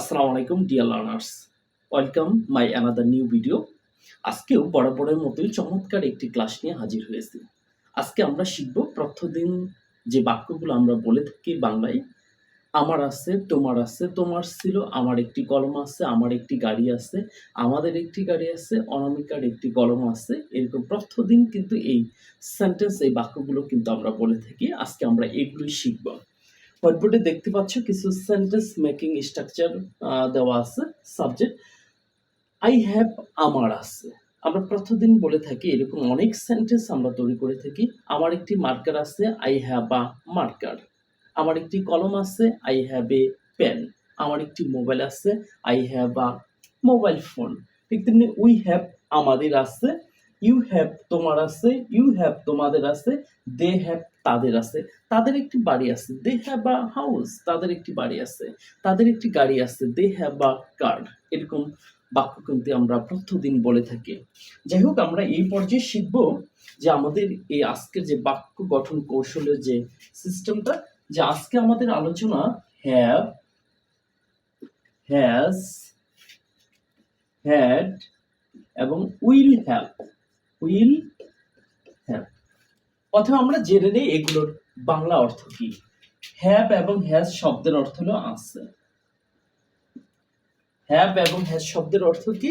আসসালামু আলাইকুম dear learners welcome my another new video আজকেও বরাবরের মতোই চমৎকার একটি ক্লাস নিয়ে হাজির হয়েছি। আজকে আমরা শিখব প্রত্যেকদিন যে বাক্যগুলো আমরা বলে থাকি বাংলায়। আমার আছে, তোমার আছে, তোমার ছিল, আমার একটি কলম আছে, আমার একটি গাড়ি আছে, আমাদের একটি গাড়ি আছে, অনামিকার একটি কলম আছে। এরকম প্রত্যেকদিন কিন্তু এই সেন্টেন্স এই বাক্যগুলো কিন্তু আমরা বলে থাকি। আজকে আমরা এগুলোই শিখব। হোয়াইটবোর্ডে দেখতে পাচ্ছ কিছু সেন্টেন্স মেকিং স্ট্রাকচার দেওয়া আছে সাবজেক্ট আই হ্যাভ আমার আছে। আমরা প্রতিদিন বলে থাকি এরকম অনেক সেন্টেন্স আমরা তৈরি করে থাকি। আমার একটি মার্কার আছে আই হ্যাভ আ মার্কার আমার একটি কলম আছে আই হ্যাভ এ পেন আমার একটি মোবাইল আছে I have a mobile phone ঠিক তেমনি উই হ্যাভ আমাদের আছে ইউ হ্যাভ তোমার আছে ইউ হ্যাভ তোমাদের আছে দে হ্যাভ তাদের আছে, তাদের একটি বাড়ি আছে দে হ্যাভ আ হাউস তাদের একটি বাড়ি আছে, তাদের একটি গাড়ি আছে দে হ্যাভ আ কার এরকম বাক্য কিন্তু আমরা প্রত্যেকদিন বলে থাকি। যাই হোক, আমরা এই পর্যায়ে শিখব যে আমাদের এই আজকের যে বাক্য গঠন কৌশলের যে সিস্টেমটা যে আজকে আমাদের আলোচনা হ্যাভ হ্যাজ হ্যাড এবং উইল হ্যাভ উইল হ্যাভ অথবা আমরা জেনে নেই এগুলোর বাংলা অর্থ কি। হ্যাপ এবং হ্যাজ শব্দের অর্থ হলো আছে হ্যাপ এবং হ্যাজ শব্দের অর্থ কি?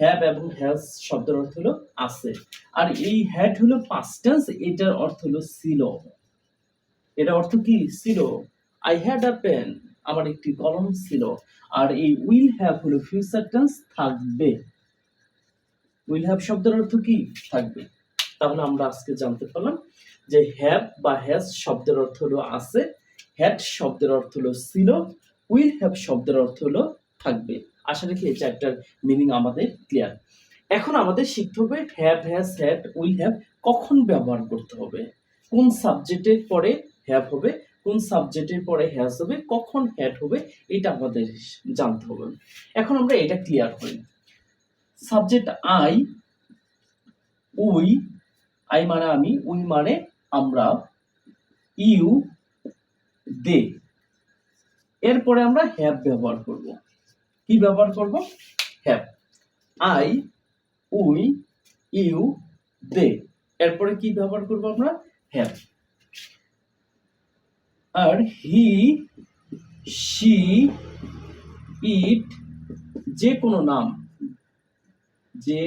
হ্যাভ এবং হ্যাজ শব্দের অর্থ হলো আছে। আর এই হ্যাড হলো পাস্ট টেন্স এটার অর্থ হলো ছিল। এটা অর্থ কি? ছিল। আই হ্যাড আ পেন আমার একটি কলম ছিল। আর এই উইল হ্যাভ হলো ফিউচার টেন্স থাকবে। উইল হ্যাভ শব্দের অর্থ কি? থাকবে। তাহলে আমরা আজকে জানতে পারলাম যে হ্যাভ বা হ্যাজ শব্দের অর্থ হলো আছে হ্যাড শব্দের অর্থ হলো ছিল উইল হ্যাভ শব্দের অর্থ হলো থাকবে। আশা রাখি এই চারটার মিনিং আমাদের ক্লিয়ার এখন আমাদের শিখতে হবে have has had will have কখন ব্যবহার করতে হবে? কোন সাবজেক্টের পরে হ্যাভ হবে, কোন সাবজেক্টের পরে হ্যাজ হবে, কখন হ্যাড হবে, এটা আমাদের জানতে হবে। এখন আমরা এটা ক্লিয়ার করি। সাবজেক্ট আই উই আই মানে আমি, উই মানে আমরা, ইউ, দে। এরপরে আমরা হ্যাভ ব্যবহার করব। কি ব্যবহার করব? Have I, we, you, they. এরপরে কি ব্যবহার করব আমরা? Have R he she it যে কোনো নাম, যে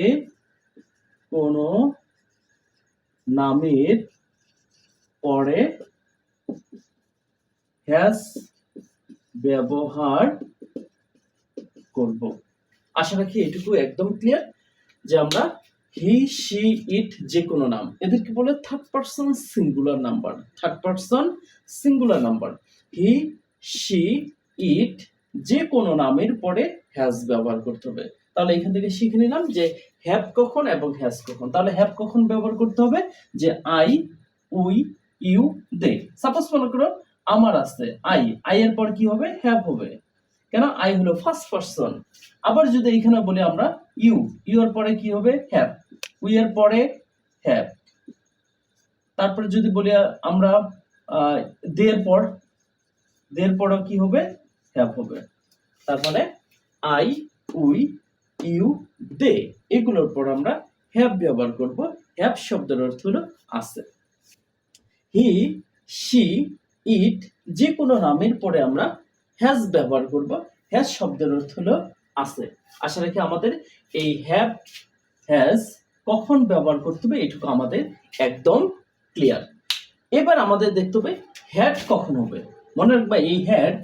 কোনো নামের পরে হ্যাজ ব্যবহার করব। আশা রাখি এটুকু একদম ক্লিয়ার যে আমরা হি শি ইট যে কোনো নাম, এদেরকে বলে third person singular number third person singular number he she it যে কোনো নামের পরে হ্যাজ ব্যবহার করতে হবে। তাহলে এখান থেকে শিখে নিলাম যে হ্যাভ কখন এবং হ্যাজ কখন? তাহলে হ্যাভ কখন ব্যবহার করতে হবে? যে I we you they suppose মনে করো আমার আছে আই আই এর পর কি হবে? হ্যাভ হবে। কেন? আই হলো ফার্স্ট পার্সন আবার যদি এখানে বলি আমরা ইউ ইউ এর পরে কি হবে? হ্যাভ উই এর পরে হ্যাভ তারপরে যদি বলি আমরা দের পর দের পরও কি হবে? হ্যাভ হবে। তার মানে আই উই ইউ দে। এগুলোর পর আমরা হ্যাভ ব্যবহার করব। হ্যাভ শব্দের অর্থ হলো আছে। হি, শি, ইট যে কোনো নামের পরে আমরা হ্যাজ ব্যবহার করব। হ্যাজ শব্দের অর্থ হলো আছে। আশা রাখি আমাদের এই হ্যাভ হ্যাজ কখন ব্যবহার করতে হবে এটুকু আমাদের একদম ক্লিয়ার এবার আমাদের দেখতে হবে হ্যাড কখন হবে। মনে রাখবা এই হ্যাড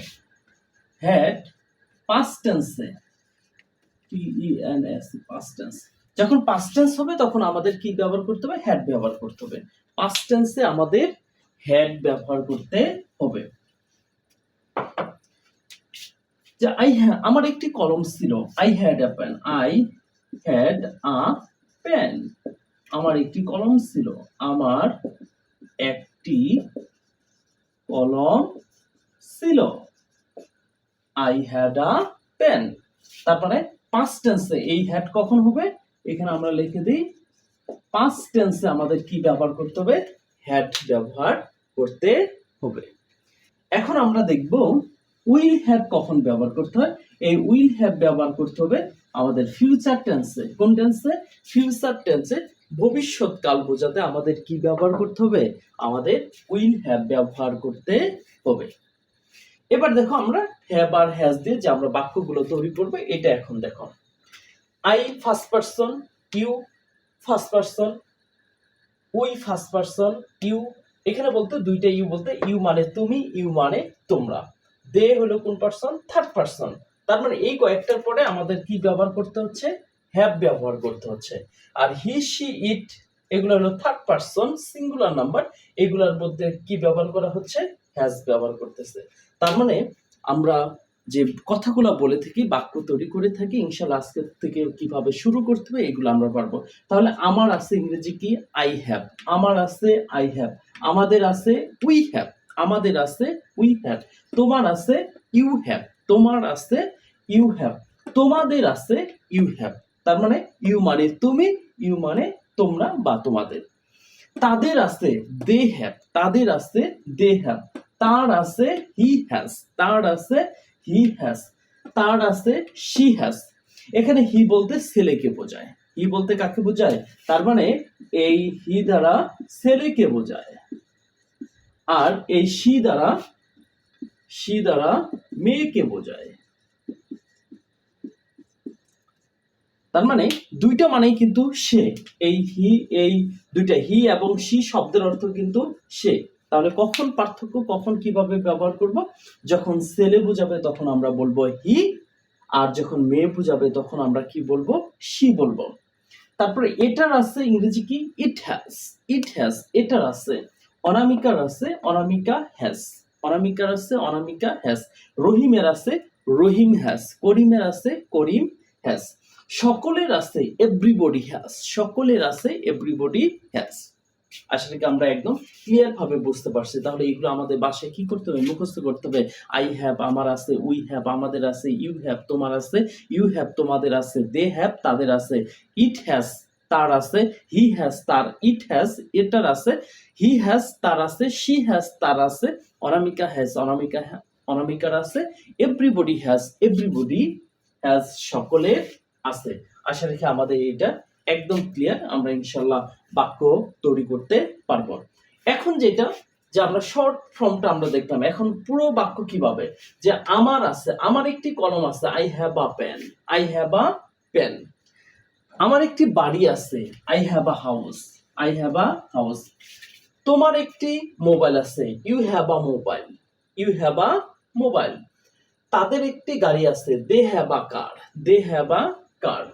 হ্যাড পাস্ট টেন্সে এন টেন্স যখন পাস্ট টেন্স হবে, তখন আমাদের কি ব্যবহার করতে হবে? হ্যাড ব্যবহার করতে হবে। পাস্ট টেন্সে আমাদের হ্যাড ব্যবহার করতে হবে। যে আই আমার একটি কলম ছিল। I had a pen I had a pen আমার একটি কলম ছিল। আমার একটি কলম ছিল। আই হ্যাড আ পেন তারপরে পাস্ট টেন্সে এই হ্যাড কখন হবে? এখানে আমরা লিখে দিই পাস্ট টেন্সে আমাদের কি ব্যবহার করতে হবে? হ্যাড ব্যবহার করতে হবে। এখন আমরা দেখব উইল হ্যাভ কখন ব্যবহার করতে হয়? এই উইল হ্যাভ ব্যবহার করতে হবে আমাদের ফিউচার টেন্সে কোন টেন্সে ফিউচার টেন্সে ভবিষ্যৎকাল বোঝাতে আমাদের কি ব্যবহার করতে হবে? আমাদের উইল হ্যাভ ব্যবহার করতে হবে। এবার দেখো আমরা হ্যাভ আর হ্যাজ দিয়ে যে আমরা বাক্যগুলো তৈরি করব, এটা এখন দেখো। I first person you first person we first person you এখানে বলতে দুইটা ইউ বলতে ইউ মানে তুমি ইউ মানে তোমরা। দে হলো কোন পারসন থার্ড পারসন তার মানে এই কয়েকটার পরে আমাদের কি ব্যবহার করতে হচ্ছে? হ্যাভ ব্যবহার করতে হচ্ছে। আর হি শি ইট এগুলো হলো থার্ড পারসন সিঙ্গুলার নাম্বার এগুলোর মধ্যে কি ব্যবহার করা হচ্ছে? হ্যাজ ব্যবহার করতেছে। তার মানে আমরা যে কথাগুলো বলে থাকি, বাক্য তৈরি করে থাকি ইনশাল্লাহ আজকে থেকে কীভাবে শুরু করতে হবে এগুলো আমরা পারব। তাহলে আমার আছে ইংরেজি কি? আই হ্যাভ আমার আছে আই হ্যাভ আমাদের আছে উই হ্যাভ আমাদের আছে উই হ্যাভ তোমার আছে ইউ হ্যাভ তোমার আছে ইউ হ্যাভ তোমাদের আছে ইউ হ্যাভ তার মানে ইউ মানে তুমি ইউ মানে তোমরা বা তোমাদের। তাদের আছে দে হ্যাভ তাদের আছে দে হ্যাভ তার আছে হি হ্যাজ তার আছে হি হ্যাজ তার আছে শি হ্যাজ এখানে হি বলতে ছেলেকে বোঝায়। হি বলতে কাকে বোঝায়? তার মানে এই হি দ্বারা ছেলেকে বোঝায়। আর এই শি দ্বারা শি দ্বারা মেয়েকে বোঝায়। তার মানে দুইটা মানেই কিন্তু সে। এই হি এই দুইটা হি এবং শি শব্দের অর্থ কিন্তু সে। তাহলে কখন পার্থক্য, কখন কীভাবে ব্যবহার করব? যখন ছেলে বোঝাবে তখন আমরা বলব হি, আর যখন মেয়ে বোঝাবে তখন আমরা কি বলব? শি বলব। তারপরে এটার আছে ইংরেজি কি? ইট হ্যাজ ইট হ্যাজ এটার আছে। অনামিকার আছে, অনামিকা হ্যাজ অনামিকার আছে, অনামিকা হ্যাজ রহিমের আছে, রহিম হ্যাজ করিমের আছে, করিম হ্যাজ সকলের আছে এভরিবডি হ্যাজ সকলের আছে এভরিবডি হ্যাজ আশা করি আমরা একদম ক্লিয়ার ভাবে বুঝতে পারছি। তাহলে এগুলো আমাদের বাসায় কি করতে হবে? মুখস্থ করতে হবে। আই হ্যাভ আমার আছে উই হ্যাভ আমাদের আছে ইউ হ্যাভ তোমার আছে ইউ হ্যাভ তোমাদের আছে দে হ্যাভ তাদের আছে ইট হ্যাজ তার আছে হি হ্যাজ তার ইট হ্যাজ এটার আছে হি হ্যাজ তার আছে শি হ্যাজ তার আছে, অনামিকা হ্যাজ অনামিকা অনামিকার আছে এভরিবডি হ্যাজ এভরিবডি হ্যাজ সকলের আছে। আশা রেখে আমাদের এটা একদম ক্লিয়ার আমরা ইনশাল্লাহ বাক্য তৈরি করতে পারব। এখন যেটা, যে আমরা শর্ট ফর্মটা আমরা দেখলাম এখন পুরো বাক্য কীভাবে? যে আমার আছে, আমার একটি কলম আছে I have a pen I have a pen আমার একটি বাড়ি আছে I have a house I have a house তোমার একটি মোবাইল আছে you have a mobile you have a mobile তাদের একটি গাড়ি আছে they have a car they have a কার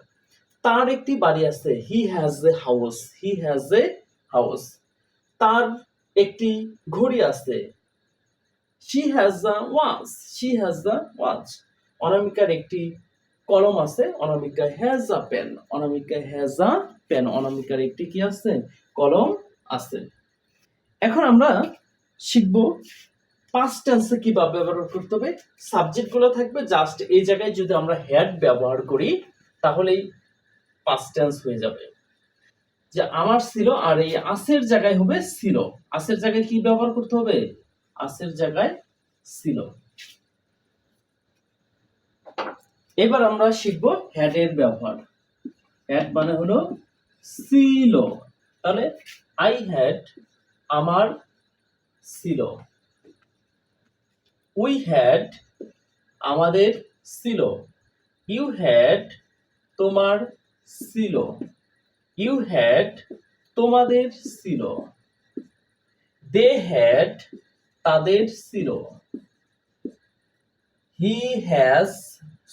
তার একটি বাড়ি আছে। He has a house he has a house তার একটি ঘড়ি আছে। She has a watch she has a watch অনামিকার একটি কলম আছে। Anamika has a pen Anamika has a pen অনামিকার একটি কি আছে? কলম আছে। এখন আমরা শিখব পাস্ট টেন্সে কীভাবে ব্যবহার করতে হবে। সাবজেক্টগুলো থাকবে। জাস্ট এই জায়গায় যদি আমরা হ্যাড ব্যবহার করি, তাহলেই পাস্ট টেন্স হয়ে যাবে। যে আমার ছিল আর এই আসের জায়গায় হবে ছিল। আসের জায়গায় কি ব্যবহার করতে হবে? আসের জায়গায় ছিল। এবার আমরা শিখব হ্যাড এর ব্যবহার। হ্যাড মানে হলো ছিল। তাহলে আই হ্যাড আমার ছিল। উই হ্যাড আমাদের ছিল। ইউ হ্যাড তোমার ছিল। ইউ হ্যাড তোমাদের ছিল। দে হ্যাড তাদের ছিল। He has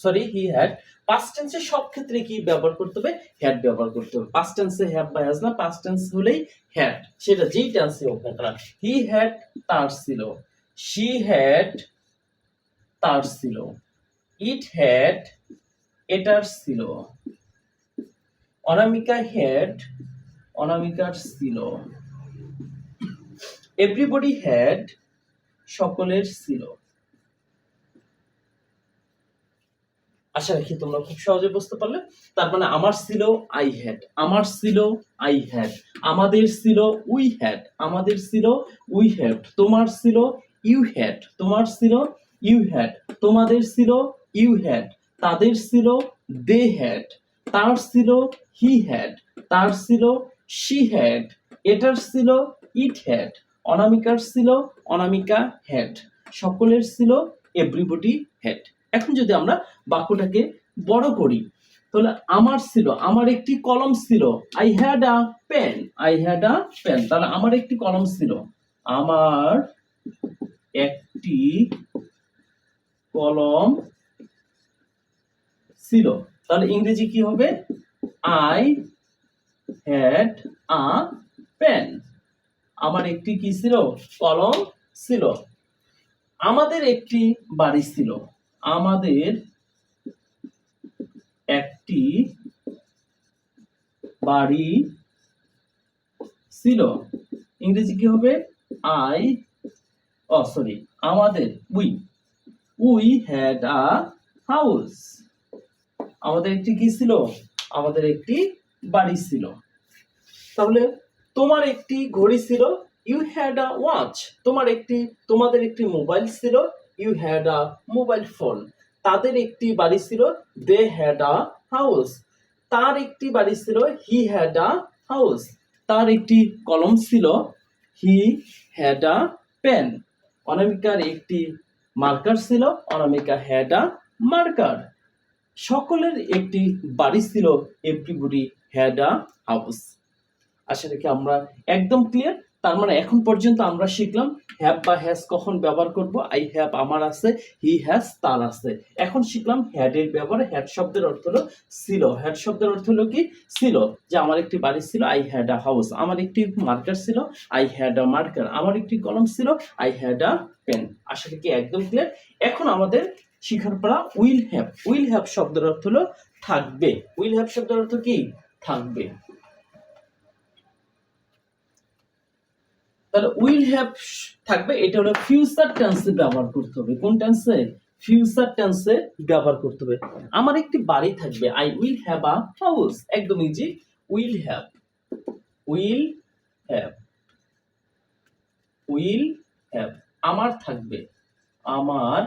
sorry he had past টেন্সে সব ক্ষেত্রে কি ব্যবহার করতে হবে? হ্যাড ব্যবহার করতে হবে। পাস্ট টেন্সে হ্যাভ বা হ্যাজ না পাস্ট টেন্স হলেই হ্যাড সেটা যেই টেন্সে হোক না হি হ্যাড তার ছিল। শি হ্যাড তার ছিল। ইট হ্যাড এটার ছিল। অনামিকা হ্যাড অনামিকার ছিল। এভরিবডি হ্যাড সকলের ছিল। আশা রাখি তোমরা খুব সহজে বুঝতে পারলে। তার মানে আমার ছিল আই হ্যাড আমার ছিল আই হ্যাড আমাদের ছিল উই হ্যাড আমাদের ছিল উই হ্যাড তোমার ছিল ইউ হ্যাড তোমার ছিল ইউ হ্যাড তোমাদের ছিল ইউ হ্যাড তাদের ছিল দে হ্যাড তার ছিল হি হ্যাড তার ছিল শি হ্যাড এটার ছিল ইট হ্যাড অনামিকার ছিল অনামিকা হ্যাড সকলের ছিল এভরিবডি হ্যাড এখন যদি আমরা বাক্যটাকে বড় করি, তাহলে আমার ছিল, আমার একটি কলম ছিল। I had a pen I had a pen তাহলে আমার একটি কলম ছিল। আমার একটি কলম ছিল। তাহলে ইংরেজি কি হবে? আই হ্যাড আ পেন আমার একটি কি ছিল? কলম ছিল। আমাদের একটি বাড়ি ছিল। আমাদের একটি বাড়ি ছিল। ইংরেজি কি হবে? আই ও সরি আমাদের we we had a house আমাদের একটি কি ছিল? আমাদের একটি বাড়ি ছিল। তাহলে তোমার একটি ঘড়ি ছিল ইউ হ্যাড আ ওয়াচ তোমার একটি, তোমাদের একটি মোবাইল ছিল you had a mobile phone তাদের একটি বাড়ি ছিল দে হ্যাড আ হাউস তার একটি বাড়ি ছিল হি হ্যাড আ হাউস তার একটি কলম ছিল হি হ্যাড আ পেন অনামিকার একটি মার্কার ছিল, অনামিকা হ্যাড আ মার্কার সকলের একটি বাড়ি ছিল এভরিবডি হ্যাড আ হাউস। আশা রাখি আমরা একদম ক্লিয়ার তার মানে এখন পর্যন্ত আমরা শিখলাম হ্যাভ বা হ্যাজ কখন ব্যবহার করব আই হ্যাভ আমার আছে হি হ্যাজ তার আছে। এখন শিখলাম হ্যাড এর ব্যবহার হ্যাড শব্দের অর্থ হলো ছিল। হ্যাড শব্দের অর্থ হলো কি? ছিল। যে আমার একটি বাড়ি ছিল আই হ্যাড আ হাউস আমার একটি মার্কার ছিল আই হ্যাড আ মার্কার আমার একটি কলম ছিল আই হ্যাড আ পেন আশা রাখি একদম ক্লিয়ার এখন আমাদের শিখার পড়া উইল হ্যাভ উইল হ্যাভ শব্দের অর্থ হলো থাকবে। উইল হ্যাভ শব্দের অর্থ কি? থাকবে। তাহলে উইল হ্যাভ থাকবে, এটা হলো ফিউচার টেন্সে ব্যবহার করতে হবে। কোন টেন্সে ফিউচার টেন্সে ব্যবহার করতে হবে। আমার একটি বাড়ি থাকবে। I will have a house একদম easy will have will have will have আমার থাকবে। আমার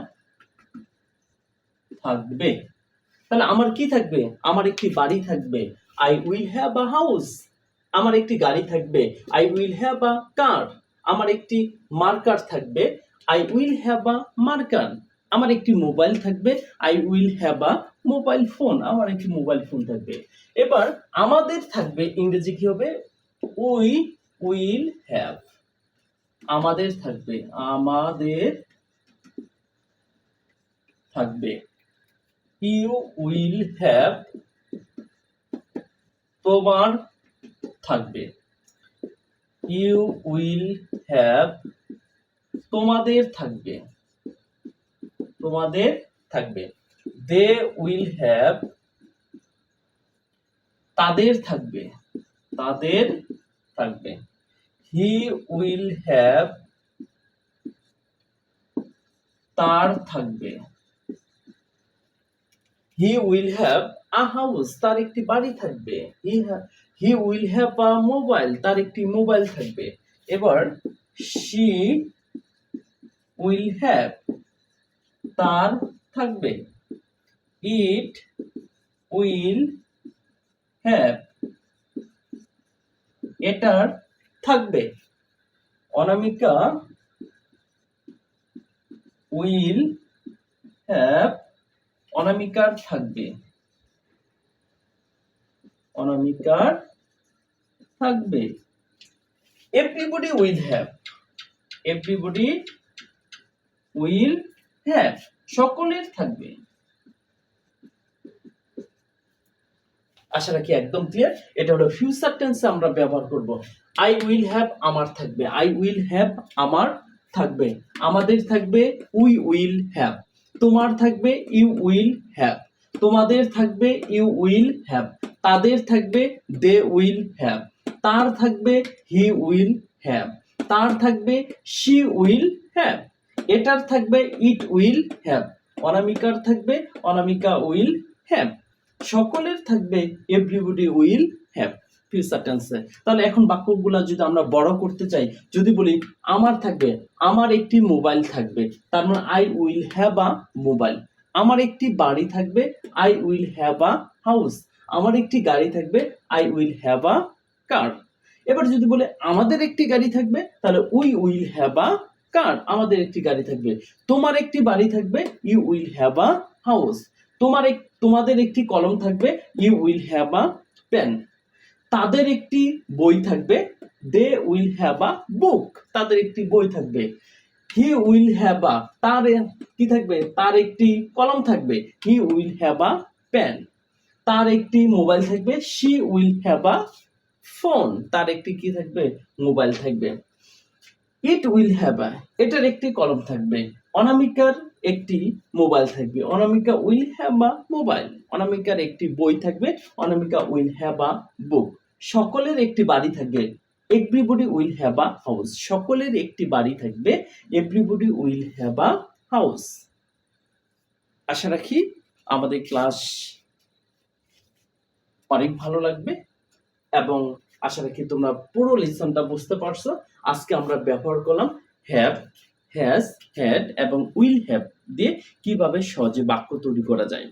থাকবে। তাহলে আমার কি থাকবে? আমার একটি বাড়ি থাকবে। I will have a house আমার একটি গাড়ি থাকবে। I will have a car আমার একটি মার্কার থাকবে। I will have a marker আমার একটি মোবাইল থাকবে। I will have a mobile phone আমার একটি মোবাইল ফোন থাকবে। এবার আমাদের থাকবে ইংরেজি কি হবে? উই উইল হ্যাভ আমাদের থাকবে। আমাদের থাকবে। ইউ উইল হ্যাভ তোমার থাকবে। ইউ উইল হ্যাভ তোমাদের থাকবে। তোমাদের থাকবে। দে উইল হ্যাভ তাদের থাকবে। তাদের থাকবে। হি উইল হ্যাভ তার থাকবে। He will have a house তার একটি বাড়ি থাকবে। He he will have a mobile তার একটি মোবাইল থাকবে। এবার শি উইল হ্যাভ তার থাকবে। ইট উইল হ্যাভ এটার থাকবে। অনামিকা উইল হ্যাভ অনামিকার থাকবে। অনামিকার থাকবে। Everybody will have everybody will have সকলের থাকবে। আশা রাখি একদম ক্লিয়ার এটা হলো ফিউচার টেন্সে আমরা ব্যবহার করব। আই উইল হ্যাভ আমার থাকবে। আই উইল হ্যাভ আমার থাকবে। আমাদের থাকবে উই উইল হ্যাভ তোমার থাকবে ইউ উইল হ্যাভ তোমাদের থাকবে ইউ উইল হ্যাভ তাদের থাকবে দে উইল হ্যাভ তার থাকবে হি উইল হ্যাভ তার থাকবে শি উইল হ্যাভ এটার থাকবে ইট উইল হ্যাভ অনামিকার থাকবে অনামিকা উইল হ্যাভ সকলের থাকবে এভরিবডি উইল হ্যাভ ফিউচার টেন্সে তাহলে এখন বাক্যগুলো যদি আমরা বড় করতে চাই, যদি বলি, আমার থাকবে, আমার একটি মোবাইল থাকবে, তার মানে I will have a mobile আমার একটি বাড়ি থাকবে I will have a house আমার একটি গাড়ি থাকবে I will have a car এবার যদি বলে, আমাদের একটি গাড়ি থাকবে, তাহলে we will have a car আমাদের একটি গাড়ি থাকবে। তোমার একটি বাড়ি থাকবে you will have a house তোমার তোমাদের একটি কলম থাকবে you will have a pen তাদের একটি বই থাকবে। দে উইল হ্যাভ আ বুক তাদের একটি বই থাকবে। হি উইল হ্যাভ আ তার কি থাকবে? তার একটি কলম থাকবে। He will have a pen তার একটি মোবাইল থাকবে। She will have a phone তার একটি কি থাকবে? মোবাইল থাকবে। ইট উইল হ্যাভ আ এটার একটি কলম থাকবে। অনামিকার একটি মোবাইল থাকবে। Anamika will have a mobile অনামিকার একটি বই থাকবে। অনামিকা উইল হ্যাভ আ বুক সকলের একটি বাড়ি থাকবে। Everybody will have a house সকলের একটি বাড়ি থাকবে। Everybody will have a house আশা রাখি আমাদের ক্লাস অনেক ভালো লাগবে এবং আশা রাখি তোমরা পুরো লেসনটা বুঝতে পারছ। আজকে আমরা ব্যবহার করলাম হ্যাভ হ্যাজ হ্যাড এবং উইল হ্যাভ দিয়ে কীভাবে সহজে বাক্য তৈরি করা যায়।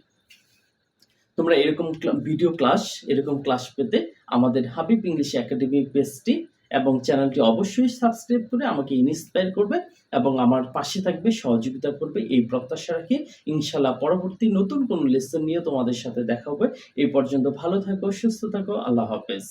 তোমরা এরকম ভিডিও ক্লাস এরকম ক্লাস পেতে আমাদের হাবিব ইংলিশ একাডেমি পেজটি এবং চ্যানেলটি অবশ্যই সাবস্ক্রাইব করে আমাকে ইন্সপায়ার করবে এবং আমার পাশে থাকবে, সহযোগিতা করবে এই প্রত্যাশা রাখি ইনশাল্লাহ পরবর্তী নতুন কোনো লেসন নিয়ে তোমাদের সাথে দেখা হবে। এই পর্যন্ত ভালো থাকো, সুস্থ থাকো, আল্লাহ হাফেজ।